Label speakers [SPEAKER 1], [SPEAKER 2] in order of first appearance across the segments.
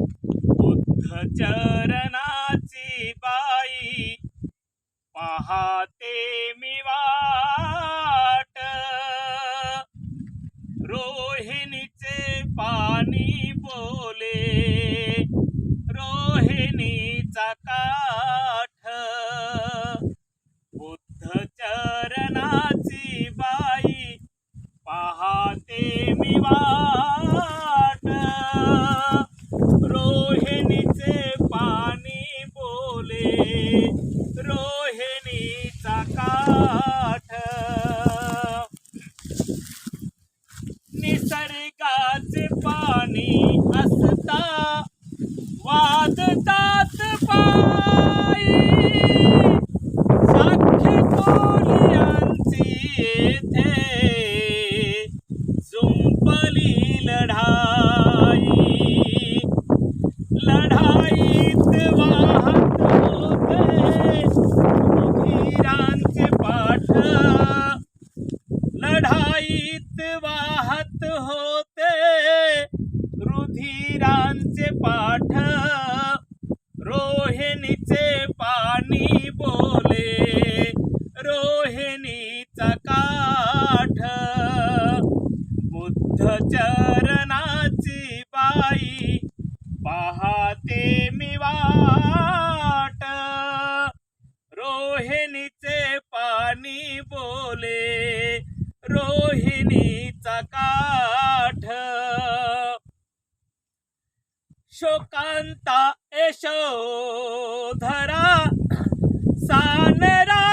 [SPEAKER 1] बुद्ध चरणाची बाई पाहते मी वाट. रोहिणीचे पाणी बोले रोहिणीचा काठ. बुद्ध चरणाची बाई पाहते मी वाट रोहिणीचे पाणी बोले रोहिणीचा काठ निसर्गाचे पाणी असता वादतात पायी साख्य कोलियांची येथे जुंपली लढाई लढाईत वाहत होते वीरांचे पाठ लढाईत वाहत होते रुधिरांचे पाठ रोहिणीचे पाणी बोले रोहिणीचा काठ बुद्ध चरणाची बाई पाहते मी वाट. रोहिणीचे पाणी बोले रोहिणीचा काठ. शोकांता यशोधरा सानरा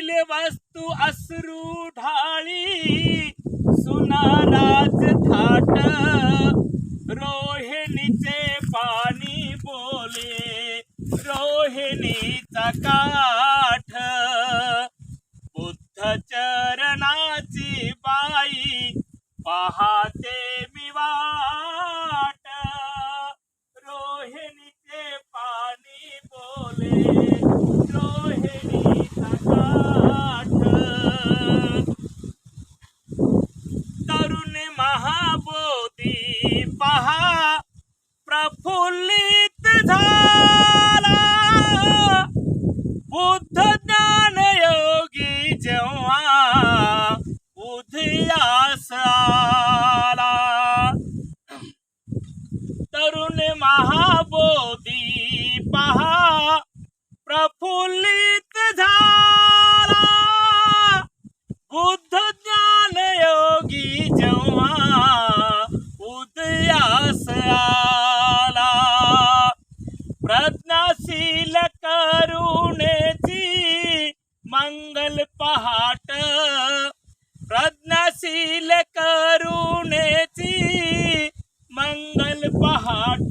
[SPEAKER 1] पाहिले वस्तू असरू ढाळी सुनाराज थाट. रोहिणीचे पाणी बोले रोहिणीचा काठ. बुद्ध चरणाची बाई पाहते मी वाट. रोहिणीचे पाणी बोले रोहिणी काठ तरुण महाबोधी पहा प्रफुल्लित झाला बुद्ध ज्ञान योगी जेव्हा उदयास आला तरुण महाबोधी पहा प्रफुल्लित झाला. बुद्ध ज्ञान योगी जेव्हा उदयास आला. प्रज्ञाशील करुणेची मंगल पहाट प्रज्ञाशील करुणेची मंगल पहाट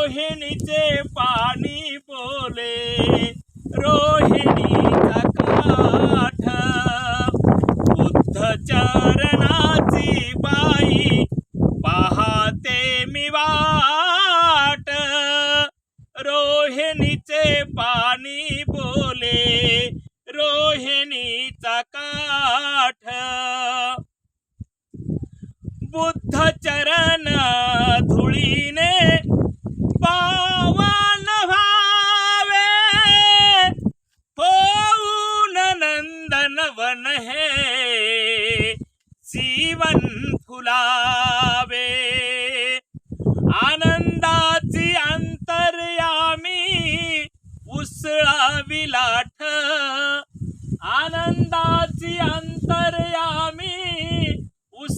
[SPEAKER 1] रोहिणीचे पाणी बोले. रोहिणीचा काठ. बुद्ध चरणाची बाई पाहते मी वाट. रोहिणीचे पाणी बोले. रोहिणीचा काठ. बुद्ध चरण धुळीने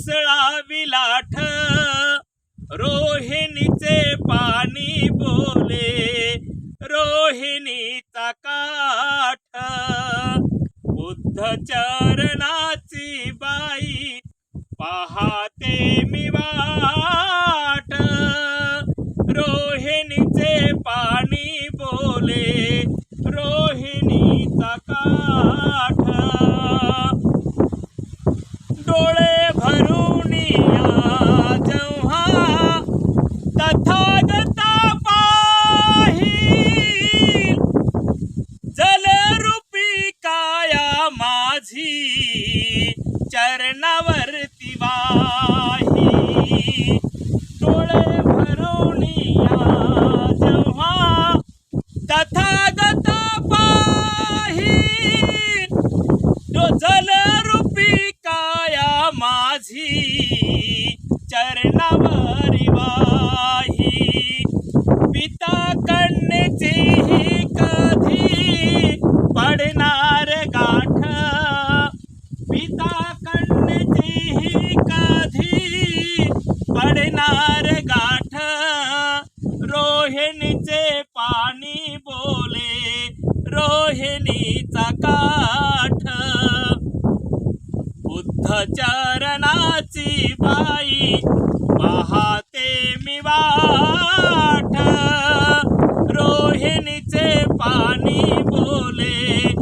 [SPEAKER 1] उसळावी विलाठ रोहिणीचे पाणी बोले रोहिणीचा काठ. बुद्ध चरणाची बाई पाहते मी वाट. रोहिणीचे पाणी बोले रोहिणी रोहिणीचा काठ. बुद्ध चरणाची बाई पाहते मी वाट. रोहिणीचे पाणी बोले